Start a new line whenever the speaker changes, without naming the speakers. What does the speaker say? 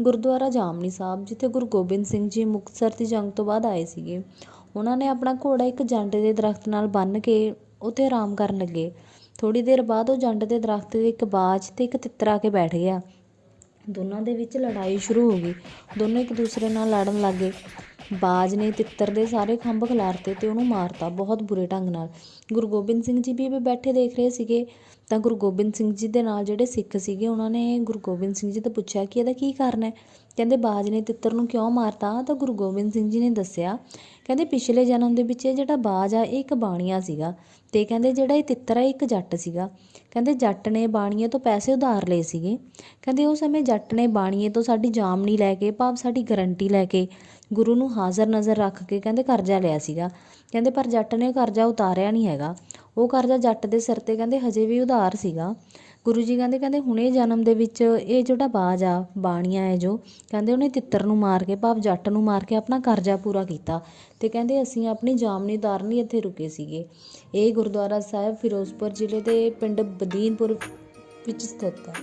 ਗੁਰਦੁਆਰਾ ਜਾਮਨੀ ਸਾਹਿਬ, ਜਿੱਥੇ ਗੁਰੂ ਗੋਬਿੰਦ ਸਿੰਘ ਜੀ ਮੁਕਤਸਰ ਦੀ ਜੰਗ ਤੋਂ ਬਾਅਦ ਆਏ ਸੀਗੇ। ਉਹਨਾਂ ਨੇ ਆਪਣਾ ਘੋੜਾ ਇੱਕ ਜੰਡ ਦੇ ਦਰਖਤ ਨਾਲ ਬੰਨ੍ਹ ਕੇ ਉੱਥੇ ਆਰਾਮ ਕਰਨ ਲੱਗੇ। ਥੋੜ੍ਹੀ ਦੇਰ ਬਾਅਦ ਉਹ ਜੰਡ ਦੇ ਦਰਖਤ ਦੇ ਇੱਕ ਬਾਜ ਅਤੇ ਇੱਕ ਤਿੱਤਰ ਆ ਕੇ ਬੈਠ ਗਿਆ। ਦੋਨਾਂ ਦੇ ਵਿੱਚ ਲੜਾਈ ਸ਼ੁਰੂ ਹੋ ਗਈ। ਦੋਨੋਂ ਇੱਕ ਦੂਸਰੇ ਨਾਲ ਲੜਨ ਲੱਗ ਗਏ। ਬਾਜ ਨੇ ਤਿੱਤਰ ਦੇ ਸਾਰੇ ਖੰਭ ਖਿਲਾਰਤੇ ਅਤੇ ਉਹਨੂੰ ਮਾਰਤਾ ਬਹੁਤ ਬੁਰੇ ਢੰਗ ਨਾਲ। ਗੁਰੂ ਗੋਬਿੰਦ ਸਿੰਘ ਜੀ ਵੀ ਬੈਠੇ ਦੇਖ ਰਹੇ ਸੀਗੇ ਤਾਂ ਗੁਰੂ ਗੋਬਿੰਦ ਸਿੰਘ ਜੀ ਦੇ ਨਾਲ ਜਿਹੜੇ ਸਿੱਖ ਸੀਗੇ, ਉਹਨਾਂ ਨੇ ਗੁਰੂ ਗੋਬਿੰਦ ਸਿੰਘ ਜੀ ਤੋਂ ਪੁੱਛਿਆ ਕਿ ਇਹਦਾ ਕੀ ਕਾਰਨ ਹੈ? ਕਹਿੰਦੇ ਬਾਜ ਨੇ ਤਿੱਤਰ ਨੂੰ ਕਿਉਂ ਮਾਰਤਾ? ਤਾਂ ਗੁਰੂ ਗੋਬਿੰਦ ਸਿੰਘ ਜੀ ਨੇ ਦੱਸਿਆ, ਕਹਿੰਦੇ ਪਿਛਲੇ ਜਨਮ ਦੇ ਵਿੱਚ ਇਹ ਜਿਹੜਾ ਬਾਜ ਆ, ਇਹ ਇੱਕ ਬਾਣੀਆ ਸੀਗਾ ਤੇ ਕਹਿੰਦੇ ਜਿਹੜਾ ਇਹ ਤਿੱਤਰ ਆ, ਇਹ ਇੱਕ ਜੱਟ ਸੀਗਾ। ਕਹਿੰਦੇ ਜੱਟ ਨੇ ਬਾਣੀਏ ਤੋਂ ਪੈਸੇ ਉਧਾਰ ਲਏ ਸੀਗੇ। ਕਹਿੰਦੇ ਉਹ ਸਮੇਂ ਜੱਟ ਨੇ ਬਾਣੀਏ ਤੋਂ ਸਾਡੀ ਜਾਮਨੀ ਲੈ ਕੇ, ਭਾਵ ਸਾਡੀ ਗਰੰਟੀ ਲੈ ਕੇ ਗੁਰੂ ਨੂੰ ਹਾਜ਼ਰ ਨਜ਼ਰ ਰੱਖ ਕੇ ਕਹਿੰਦੇ ਕਰਜ਼ਾ ਲਿਆ ਸੀਗਾ। ਕਹਿੰਦੇ ਪਰ ਜੱਟ ਨੇ ਕਰਜ਼ਾ ਉਤਾਰਿਆ ਨਹੀਂ ਹੈਗਾ। ਉਹ ਕਰਜ਼ਾ ਜੱਟ ਦੇ ਸਿਰ ਤੇ ਕਹਿੰਦੇ ਹਜੇ ਵੀ ਉਧਾਰ ਸੀਗਾ। ਗੁਰੂ ਜੀ ਕਹਿੰਦੇ ਕਹਿੰਦੇ ਹੁਣੇ ਜਨਮ ਦੇ ਵਿੱਚ ਇਹ ਜਿਹੜਾ ਬਾਜ ਆ, ਬਾਣੀਆ ਹੈ ਜੋ, ਕਹਿੰਦੇ ਉਹਨੇ ਤਿੱਤਰ ਨੂੰ ਮਾਰ ਕੇ, ਭਾਵ ਜੱਟ ਨੂੰ ਮਾਰ ਕੇ ਆਪਣਾ ਕਰਜ਼ਾ ਪੂਰਾ ਕੀਤਾ। ਤੇ ਕਹਿੰਦੇ ਅਸੀਂ ਆਪਣੀ ਜਾਮਨੀ ਉਤਾਰਨੀ ਇੱਥੇ ਰੁਕੇ ਸੀਗੇ। ਇਹ ਗੁਰਦੁਆਰਾ ਸਾਹਿਬ ਫਿਰੋਜ਼ਪੁਰ ਜ਼ਿਲ੍ਹੇ ਦੇ ਪਿੰਡ ਬਦੀਨਪੁਰ ਵਿੱਚ ਸਥਿਤ ਹੈ।